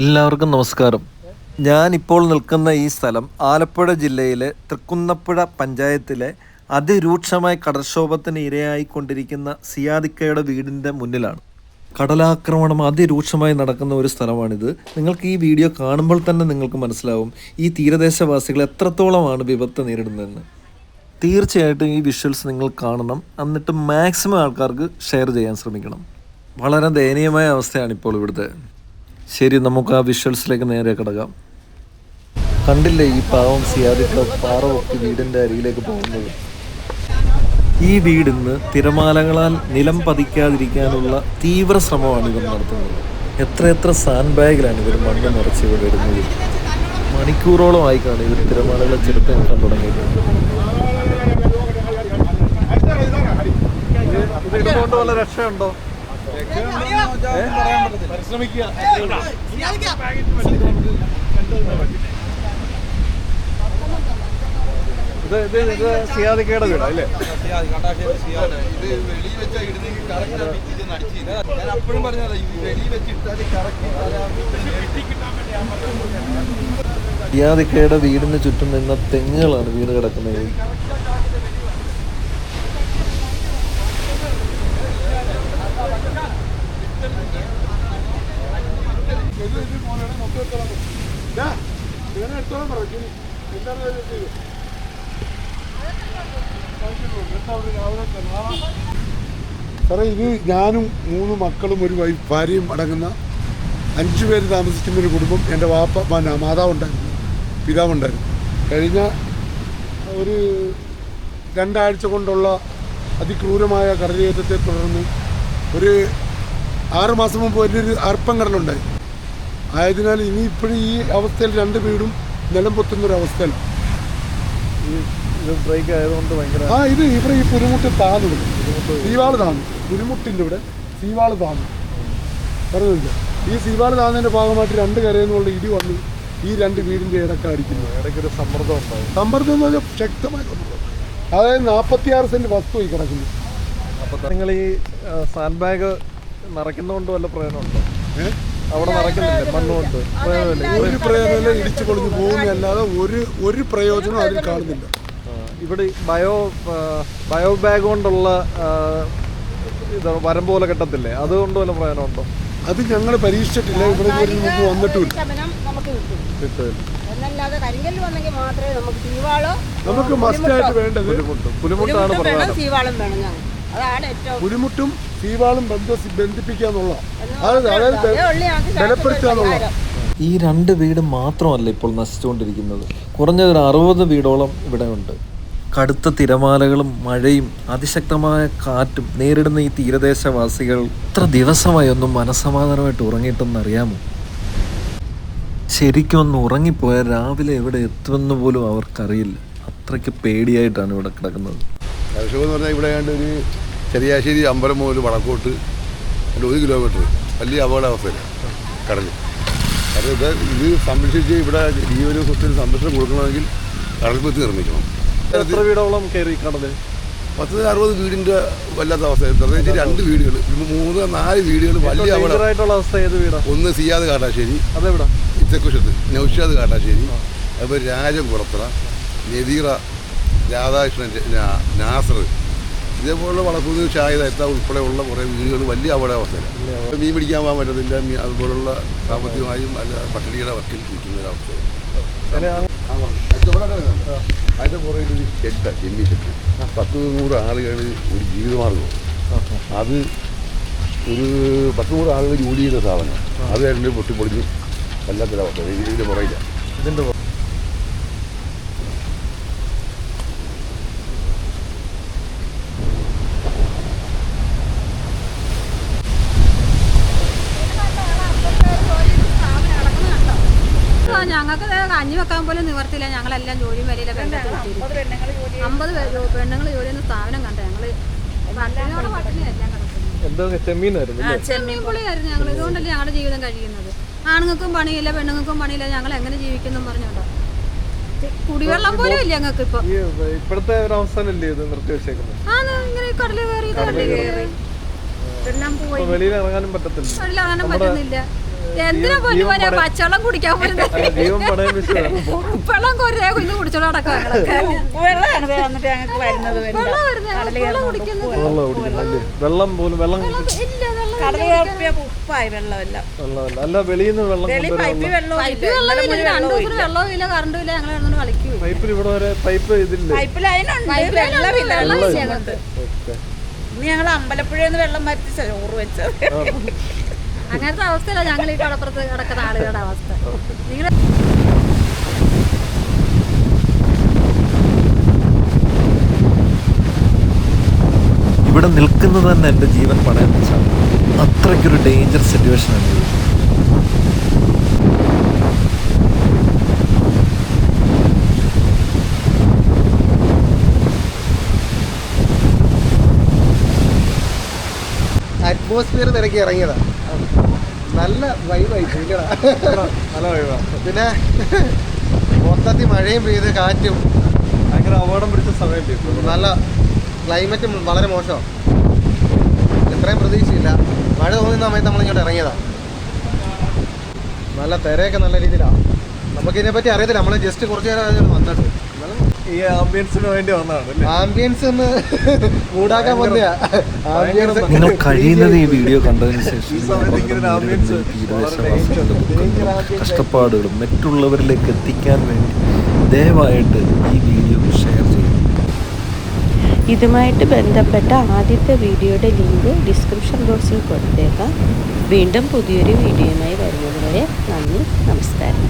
എല്ലാവർക്കും നമസ്കാരം. ഞാൻ ഇപ്പോൾ നിൽക്കുന്ന ഈ സ്ഥലം ആലപ്പുഴ ജില്ലയിലെ തൃക്കുന്നപ്പുഴ പഞ്ചായത്തിലെ അതിരൂക്ഷമായ കടൽക്ഷോഭത്തിന് ഇരയായിക്കൊണ്ടിരിക്കുന്ന സിയാദിക്കയുടെ വീടിന്റെ മുന്നിലാണ്. കടലാക്രമണം അതിരൂക്ഷമായി നടക്കുന്ന ഒരു സ്ഥലമാണിത്. നിങ്ങൾക്ക് ഈ വീഡിയോ കാണുമ്പോൾ തന്നെ നിങ്ങൾക്ക് മനസ്സിലാവും ഈ തീരദേശവാസികൾ എത്രത്തോളമാണ് വിപത്ത് നേരിടുന്നതെന്ന്. തീർച്ചയായിട്ടും ഈ വിഷ്വൽസ് നിങ്ങൾ കാണണം. എന്നിട്ട് മാക്സിമം ആൾക്കാർക്ക് ഷെയർ ചെയ്യാൻ ശ്രമിക്കണം. വളരെ ദയനീയമായ അവസ്ഥയാണ് ഇപ്പോൾ ഇവിടുത്തെ. ശരി നമുക്ക് ആ വിഷ്വൽസിലേക്ക് നേരെ കിടക്കാം. കണ്ടില്ലേ ഈ പാവം സിയാദിക്ക പാറ ഒക്കെ വീടിന്റെ അരികിലേക്ക് പോകുന്നത്? ഈ വീടിന്ന് തിരമാലകളാൽ നിലം പതിക്കാതിരിക്കാനുള്ള തീവ്ര ശ്രമമാണ് ഇവർ നടത്തുന്നത്. എത്രയെത്ര സാൻഡ് ബാഗിലാണ് ഇവർ മണ്ണ് നിറച്ച് ഇവർ വരുന്നത്. മണിക്കൂറോളം ആയി കാണും ഇവർ തിരമാലകളെ ചെറുപ്പം നിൽക്കാൻ തുടങ്ങിയിട്ടുണ്ട് ഇതുകൊണ്ട് വല്ല രക്ഷയുണ്ടോ? ഇത് സിയാദിക്കയുടെ വീടാ അല്ലേ ഇത് വെളി വെച്ചാ ഇത് ഞാൻ അപ്പോഴും വെളി സിയാദിക്കയുടെ വീടിന് ചുറ്റും നിന്ന തെങ്ങുകളാണ് വീട് കിടക്കുന്നത്. സാറേ ഇത് ഞാനും മൂന്ന് മക്കളും ഒരു ഭാര്യയും അടങ്ങുന്ന അഞ്ചു പേര് താമസിക്കുന്ന ഒരു കുടുംബം എന്റെ വാപ്പ മാതാവുണ്ടായിരുന്നു പിതാവുണ്ടായിരുന്നു. കഴിഞ്ഞ ഒരു രണ്ടാഴ്ച കൊണ്ടുള്ള അതിക്രൂരമായ കടലേറ്റത്തെ തുടർന്ന് ഒരു ആറ് മാസം മുമ്പ് വലിയൊരു അർപ്പം കടലുണ്ടായി ആയതിനാൽ ഇനി ഇപ്പോഴും ഈ അവസ്ഥയിൽ രണ്ട് വീടും നിലം പൊത്തുന്നൊരവസ്ഥയല്ല അവസ്ഥയിലാണ്. ബ്രേക്ക് ആയതുകൊണ്ട് ഭയങ്കര ആ ഇത് ഇവിടെ ഈ പുരുമുട്ട് താന്നു സീവാൾ താന്നു. പുരുമുട്ടിന്റെ ഇവിടെ സീവാൾ താന്നു. പറഞ്ഞില്ല? ഈ സീവാൾ താന്നതിന്റെ ഭാഗമായിട്ട് രണ്ട് കരയിൽ നിന്നുള്ള ഇടി വന്ന് ഈ രണ്ട് വീടിന്റെ ഇടക്കടിക്കുന്നു ഇടയ്ക്കൊരു സമ്മർദ്ദം ഉണ്ടാവും. സമ്മർദ്ദം എന്ന് പറഞ്ഞാൽ ശക്തമായ സമ്മർദ്ദം. അതായത് നാൽപ്പത്തിയാറ് സെന്റ് വസ്തു ഈ കിടക്കുന്നു. അപ്പോൾ നിങ്ങൾ ഈ സാൻഡ് ബാഗ് നിറയ്ക്കുന്നതുകൊണ്ട് വല്ല പ്രയോജനമുണ്ടോ? അവിടെ നിറയ്ക്കുന്നില്ലേ മണ്ണുകൊണ്ട്. ഒരു പ്രയോജനമില്ല ഇടിച്ചു പൊളിഞ്ഞു പോകുന്നല്ലാതെ ഒരു ഒരു പ്രയോജനം അതിൽ കാണുന്നില്ല. ഇവിടെ ബയോ ബയോ ബാഗ് കൊണ്ടുള്ള ഇത് വരം പോലെ കിട്ടത്തില്ലേ? അതുകൊണ്ട് വല്ല പ്രയോജനമുണ്ടോ? അത് ഞങ്ങൾ പരീക്ഷിച്ചിട്ടില്ല. ഇവിടെ നമുക്ക് മാത്രമേ നമുക്ക് മസ്റ്റായിട്ട് വേണ്ടത് പുലിമുട്ട് പുലിമുട്ടാണ് ഏറ്റവും പുലിമുട്ടും സീവാളും ബന്ധ ബന്ധിപ്പിക്കുക എന്നുള്ള അതായത് ബലപ്പെടുത്തുക എന്നുള്ള ഈ രണ്ട് വീട് മാത്രമല്ല ഇപ്പോൾ നശിച്ചുകൊണ്ടിരിക്കുന്നത്. കുറഞ്ഞത് ഒരു അറുപത് വീടോളം ഇവിടെ ഉണ്ട്. കടുത്ത തിരമാലകളും മഴയും അതിശക്തമായ കാറ്റും നേരിടുന്ന ഈ തീരദേശവാസികൾ ഇത്ര ദിവസമായി ഒന്നും മനസ്സമാധാനമായിട്ട് ഉറങ്ങിയിട്ടെന്ന് അറിയാമോ ശരിക്കും ഒന്ന് ഉറങ്ങിപ്പോയാൽ രാവിലെ എവിടെ എത്തുമെന്ന് പോലും അവർക്കറിയില്ല. അത്രയ്ക്ക് പേടിയായിട്ടാണ് ഇവിടെ കിടക്കുന്നത്. ഇവിടെ ഒരു ചെറിയാശ്ശേരി അമ്പലം മുതൽ വടക്കോട്ട് അതിന്റെ ഒരു കിലോമീറ്റർ വലിയ അപകടാവസ്ഥയിലാണ് കടൽ കാരണം ഇത് ഇത് സംരക്ഷിച്ച് ഇവിടെ ഈ ഒരു സ്വത്തിന് സംരക്ഷണം കൊടുക്കണമെങ്കിൽ കടൽപ്പത്തി നിർമ്മിക്കണം. എത്ര വീടോളം കയറി കടൽ? പത്ത് അറുപത് വീടിന്റെ വല്ലാത്ത അവസ്ഥ പ്രത്യേകിച്ച് രണ്ട് വീടുകൾ മൂന്ന് നാല് വീടുകൾ വലിയ അപകടമായിട്ടുള്ള അവസ്ഥ ഏത് വീടാ? ഒന്ന് സിയാദ് കാട്ടാശ്ശേരി അതെവിടെ? ഇത്തക്കുശത്ത് നൗഷാദ് കാട്ടാശ്ശേരി അതുപോലെ രാജം കുളത്തറ നദീറ രാധാകൃഷ്ണൻ നാ- നാസർ ഇതേപോലുള്ള വളർത്തുന്ന ചായ എത്ത ഉൾപ്പെടെയുള്ള കുറേ വീടുകൾ വലിയ അപകടാവസ്ഥയിലാണ് മീൻ പിടിക്കാൻ പോകാൻ പറ്റത്തില്ല അതുപോലുള്ള സാമ്പത്തികമായും അല്ല പട്ടിണിയുടെ വക്കിൽ നിൽക്കുന്ന അതിന്റെ പുറകിൽ ഒരു ഷെഡ് ചെമ്മീൻ ഷെഡ് പത്ത് നൂറ് ആളുകൾ ഒരു ജീവിതമാർഗം. അത് ഒരു പത്ത് നൂറ് ആളുകൾ ജോലി ചെയ്യുന്ന സാധനം. അത് രണ്ട് പൊട്ടിപ്പൊളിഞ്ഞ് വല്ലാത്തൊരവസ്ഥ ഇതിന്റെ പുറകില്ല ഇതിന്റെ പുറ- ആ, ഞങ്ങൾക്ക് കഞ്ഞി വെക്കാൻ പോലും നിവർത്തില്ല ഞങ്ങളെല്ലാം ജോലി വരില്ല അമ്പത് പെണ്ണുങ്ങൾ ജോലി ചെയ്യുന്ന. സ്ഥാപനം കണ്ട? ഞങ്ങൾ ചെമ്മീൻ പുളിയായിരുന്നു ഞങ്ങൾ ഇതുകൊണ്ടല്ലേ ഞങ്ങളുടെ ജീവിതം കഴിയുന്നത്. ആണുങ്ങൾക്കും പണിയില്ല പെണ്ണുങ്ങൾക്കും പണിയില്ല. ഞങ്ങൾ എങ്ങനെ ജീവിക്കുന്നു പറഞ്ഞോട്ടോ കുടിവെള്ളം പോലും ഇല്ല ഞങ്ങൾക്ക് ഇപ്പൊ ഇപ്പോഴത്തെ ഒരു അവസ്ഥയിലല്ലേ ഇത് ആ ഇങ്ങനെ കടൽ കയറി കടൽ കയറി. വെളിയിൽ ഇറങ്ങാനും പറ്റത്തില്ല. പറ്റുന്നില്ല. എന്തിനാ പൊന്നുപോലെ പച്ചവെള്ളം കുടിക്കാൻ വെള്ളം കോരി കുഞ്ഞു കുടിച്ചോളാം അടക്കം വെള്ളം പോലും വെള്ളം അല്ല വെളിയിൽ നിന്ന് വെള്ളം വെള്ളവും ഇല്ല. കറണ്ടും ഇല്ല ഞങ്ങൾ കളിക്കും പൈപ്പിൽ ഇവിടെ വരെ പൈപ്പ് ഇതില്ല? പൈപ്പ് ലൈനുണ്ട് ഞങ്ങൾ അമ്പലപ്പുഴയിൽ നിന്ന് വെള്ളം മാറ്റി ചോറ് വെച്ചത് അങ്ങനത്തെ അവസ്ഥയല്ല ഞങ്ങൾ ഈ കടപ്പുറത്ത് കിടക്കുന്ന ആളുകളുടെ അവസ്ഥ. നിങ്ങൾ ഇവിടെ നിൽക്കുന്നത് തന്നെ എന്റെ ജീവൻ പണയം വെച്ചാണ്. അത്രയ്ക്കൊരു ഡേഞ്ചർ സിറ്റുവേഷൻ ആണ് അറ്റ്മോസ്ഫിയർ തിരക്കി ഇറങ്ങിയതാ. നല്ല വൈബായി നല്ല പിന്നെ മൊത്തത്തിൽ മഴയും പെയ്ത് കാറ്റും. ഭയങ്കര അപകടം പിടിച്ച സമയം? നല്ല ക്ലൈമറ്റും വളരെ മോശമാണ് ഇത്രയും പ്രതീക്ഷയില്ല. മഴ തോന്നുന്ന സമയത്ത് നമ്മളിങ്ങോട്ട് ഇറങ്ങിയതാണ് നല്ല തിരയൊക്കെ നല്ല രീതിയിലാണ് നമുക്കിതിനെപ്പറ്റി അറിയത്തില്ല. നമ്മൾ ജസ്റ്റ് കുറച്ച് നേരം വന്നിട്ട് ഈ ആംബിയൻസിന് വേണ്ടി വന്നതാണ് അല്ലേ? ആംബിയൻസ് ഒന്ന് കൂടാക്കാൻ വന്നയാ. ആംബിയൻസ് നിങ്ങൾ കഴിയുന്നത് ഈ വീഡിയോ കണ്ടതിന് ശേഷം തീരദേശവാസികളുടെ ദുഃഖങ്ങളും കഷ്ടപ്പാടുകളും മറ്റുള്ളവരിലേക്ക് എത്തിക്കാൻ വേണ്ടി ദയവായിട്ട് ഈ വീഡിയോ ഷെയർ ചെയ്യുക ഇതുമായിട്ട് ബന്ധപ്പെട്ട ആദ്യത്തെ വീഡിയോയുടെ ലിങ്ക് ഡിസ്ക്രിപ്ഷൻ ബോക്സിൽ കൊടുത്തേക്കാം. വീണ്ടും പുതിയൊരു വീഡിയോയുമായി വരുന്നതുവരെ നന്ദി നമസ്കാരം.